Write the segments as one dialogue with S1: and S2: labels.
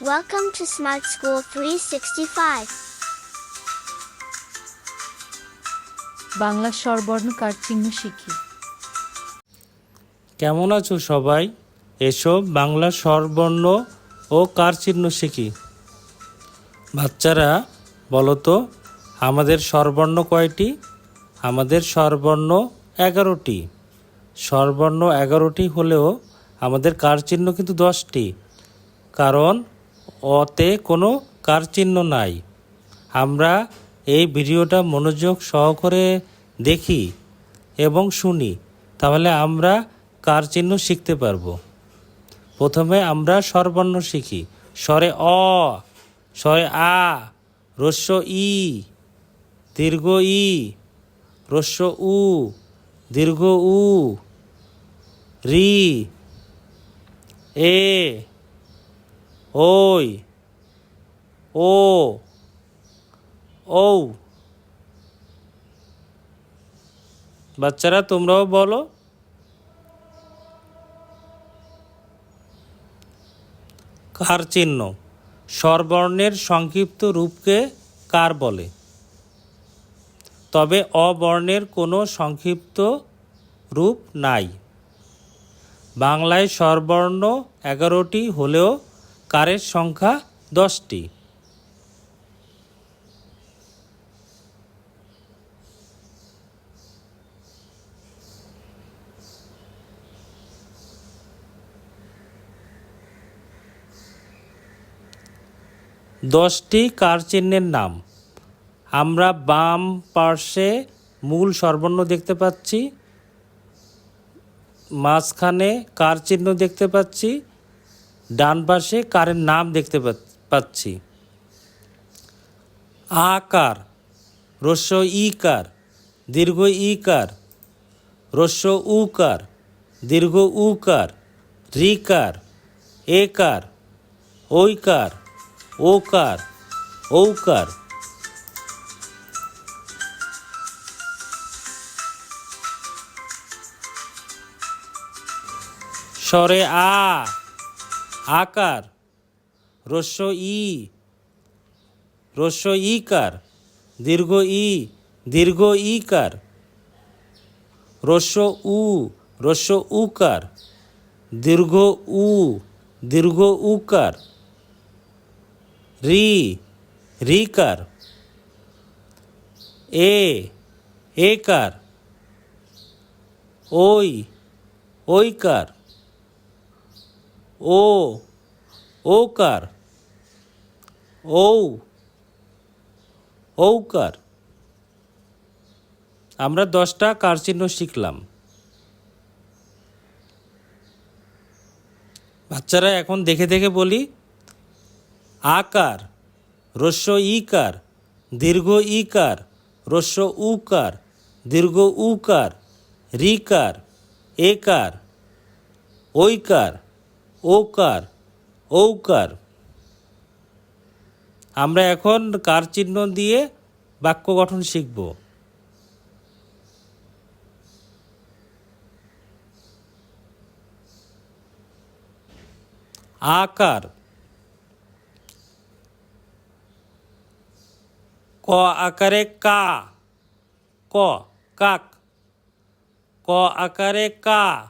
S1: Welcome to Smart School 365.
S2: Bangla স্বরবর্ণ কার চিহ্ন শিখি?
S3: কেমন আছো সবাই? এসো বাংলা স্বরবর্ণ ও কার চিহ্ন শিখি। বাচ্চারা বলো তো আমাদের স্বরবর্ণ কয়টি? আমাদের স্বরবর্ণ এগারোটি। স্বরবর্ণ এগারোটি হলেও আমাদের কার চিহ্ন কিন্তু দশটি। কারণ অতে কোনো কার চিহ্ন নাই। আমরা এই ভিডিওটা মনোযোগ সহকারে দেখি এবং শুনি, তাহলে আমরা কার চিহ্ন শিখতে পারব। প্রথমে আমরা স্বরবর্ণ শিখি। স্বরে অ, স্বরে আ, রস্য ই, দীর্ঘ ই, রস্য উ, দীর্ঘ উ, রি, এ ওই, ও ও বাচ্চারা, তোমরাও বলো। কার চিহ্ন? স্বরবর্ণের সংক্ষিপ্ত রূপকে কার বলে? তবে অবর্ণের কোনো সংক্ষিপ্ত রূপ নাই। বাংলায় স্বরবর্ণ এগারোটি হলেও কারের সংখ্যা দশটি। দশটি কার চিহ্নের নাম? আমরা বাম পার্শ্বে মূল সর্বর্ণ দেখতে পাচ্ছি। মাঝখানে কার চিহ্ন দেখতে পাচ্ছি? ডান পাশে কারের নাম দেখতে পাচ্ছি। আকার, রস্য ইকার, দীর্ঘ ই ইকার, রস্য উকার, দীর্ঘ উ কার ধ্রি কার এ কার উকার, রিকার, একার, ঐকার, ওকার, ঔকার। স্বরে আ আকার, রস্য ই, রস্য ইকার, দীর্ঘ ই, দীর্ঘ ইকার, রস্য উ, রস্য উকার, দীর্ঘ উ, দীর্ঘ উকার, রি, রিকার, এ, একার ওই ওইকার ও ও ওকার, ঔ, ঔকার। আমরা দশটা কার চিহ্ন শিখলাম। বাচ্চারা এখন দেখে দেখে বলি, আকার, রস্য ইকার, দীর্ঘ ইকার, রস্য উকার, দীর্ঘ উকার, রিকার, একার, ঐকার। ওকার ঔকার। আমরা এখন কার চিহ্ন দিয়ে বাক্য গঠন শিখব? আকার। ক আকারে কা, ক, কাক। ক আকারে কা,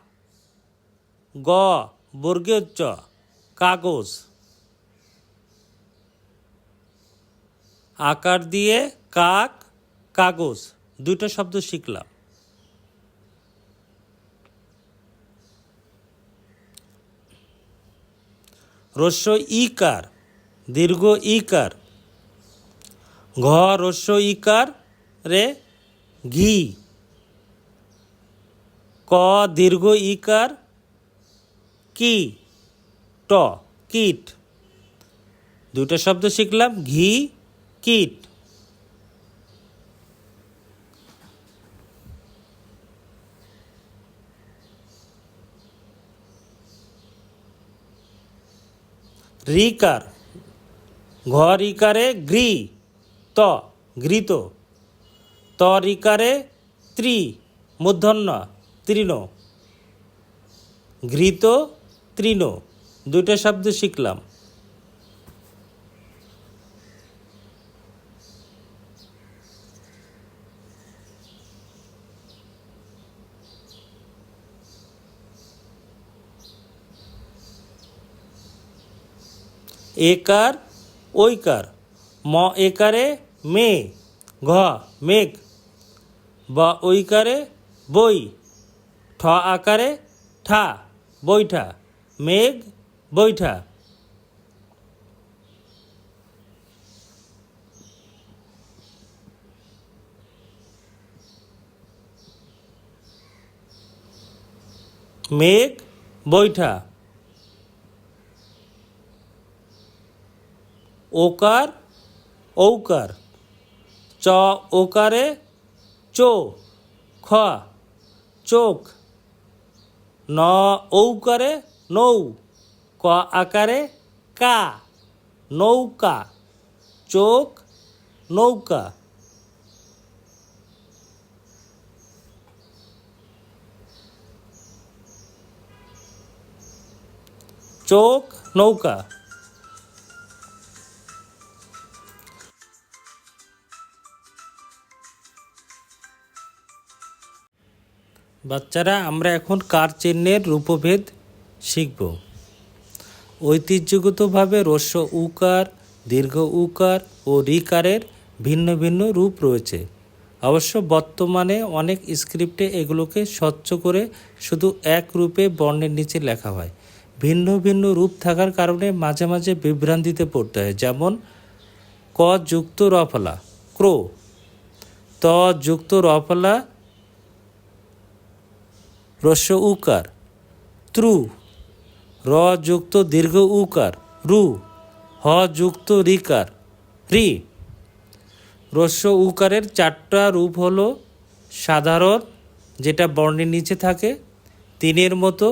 S3: গ বর্গীয় কাগজ। আকার দিয়ে কাক, কাগজ, দুইটা শব্দ শিখলাম। রস্য ইকার, দীর্ঘ ইকার। ঘ, রস্য ইকার রে ঘি। ক, দীর্ঘ ইকার কি? ট, কিট। দুটো শব্দ শিখলাম, ঘি, কিট। রিকার, ঘর ইকারে গ্রি, ত, ঘৃত। ত রিকারে ত্রি মূর্ধন্য তৃণ। ঘৃত তৃণ, দুইটা শব্দ শিখলাম। একার ওইকার ম একারে মে, ঘ মেঘ, ব ওইকারে বই, ঠ আকারে ঠা বৈঠা। মেঘ বৈঠা। মেঘ বৈঠা। ওকার ঔকার। চ ওকারে চো খ চোখ। ন ঔকারে নৌ, ক আকারে কা, নৌকা, চোখ নৌকা। চোখ, নৌকা। বাচ্চারা, আমরা এখন কার চিহ্নের রূপভেদ শিখব। ঐতিহ্যগতভাবে রস্য উকার, দীর্ঘ উকার ও রিকারের ভিন্ন ভিন্ন রূপ রয়েছে। অবশ্য বর্তমানে অনেক স্ক্রিপ্টে এগুলোকে স্বচ্ছ করে শুধু এক রূপে বর্ণের নিচে লেখা হয়। ভিন্ন ভিন্ন রূপ থাকার কারণে মাঝে মাঝে বিভ্রান্তিতে পড়তে হয়, যেমন, ক যুক্ত রফলা, ক্রো, ত যুক্ত রফলা রস্য উকার, ত্রু র যুক্ত দীর্ঘ উকার, রু হ যুক্ত রিকার, রি। রস্য উকারের চারটা রূপ হলো সাধারণ, যেটা বর্ণের নিচে থাকে, তিনের মতো,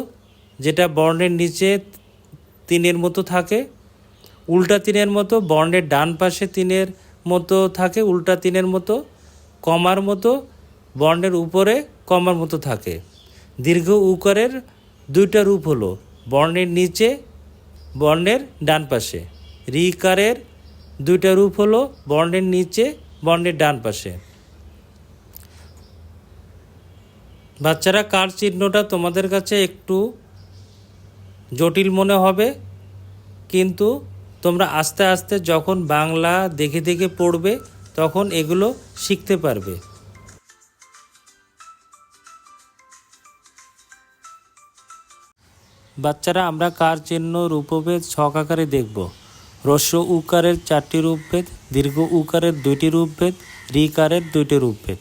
S3: যেটা বর্ণের নিচে তিনের মতো থাকে, উল্টা তিনের মতো, বর্ণের ডান পাশে তিনের মতো থাকে, উল্টা তিনের মতো, কমার মতো, বর্ণের উপরে কমার মতো থাকে। দীর্ঘ উকারের দুইটা রূপ হলো বর্ণের নিচে, বর্ণের ডান পাশে। রিকারের দুইটা রূপ হলো বর্ণের নিচে, বর্ণের ডান পাশে। বাচ্চারা, কার চিহ্নটা তোমাদের কাছে একটু জটিল মনে হবে, কিন্তু তোমরা আস্তে আস্তে যখন বাংলা দেখে দেখে পড়বে, তখন এগুলো শিখতে পারবে। বাচ্চারা আমরা কার চিহ্ন রূপভেদ ছক আকারে দেখব? রস্য উকারের চারটি রূপভেদ, দীর্ঘ উকারের দুইটি রূপভেদ, রিকারের দুইটি রূপভেদ।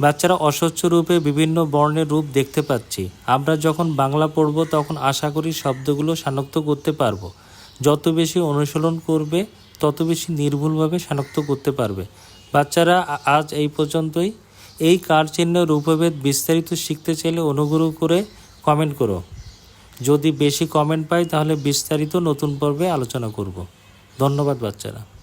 S3: বাচ্চারা অস্বচ্ছ রূপে বিভিন্ন বর্ণের রূপ দেখতে পাচ্ছি। আমরা যখন বাংলা পড়ব তখন আশা করি শব্দগুলো শনাক্ত করতে পারব। যত বেশি অনুশীলন করবে, তত বেশি নির্ভুলভাবে শনাক্ত করতে পারবে। বাচ্চারা আজ এই পর্যন্তই। এই কার চিহ্ন রূপভেদ বিস্তারিত শিখতে চাইলে অনুগ্রহ করে কমেন্ট করো। যদি বেশি কমেন্ট পাই তাহলে বিস্তারিত নতুন পর্বে আলোচনা করব। ধন্যবাদ বাচ্চারা।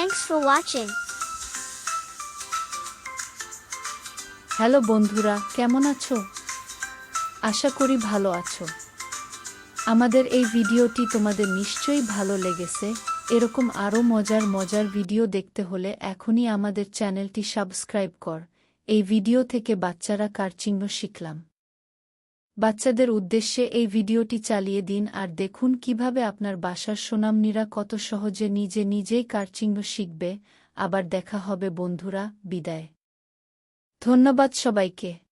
S1: Thanks for watching.
S2: হ্যালো বন্ধুরা, কেমন আছো? আশা করি ভালো আছো। আমাদের এই ভিডিওটি তোমাদের নিশ্চয়ই ভালো লেগেছে। এরকম আরও মজার মজার ভিডিও দেখতে হলে এখনই আমাদের চ্যানেলটি সাবস্ক্রাইব কর। এই ভিডিও থেকে বাচ্চারা কার চিহ্ন শিখলাম? বাচ্চাদের উদ্দেশ্যে এই ভিডিওটি চালিয়ে দিন আর দেখুন কীভাবে আপনার বাসার সোনামনিরা কত সহজে নিজে নিজেই কার শিখবে। আবার দেখা হবে বন্ধুরা, বিদায়। ধন্যবাদ সবাইকে।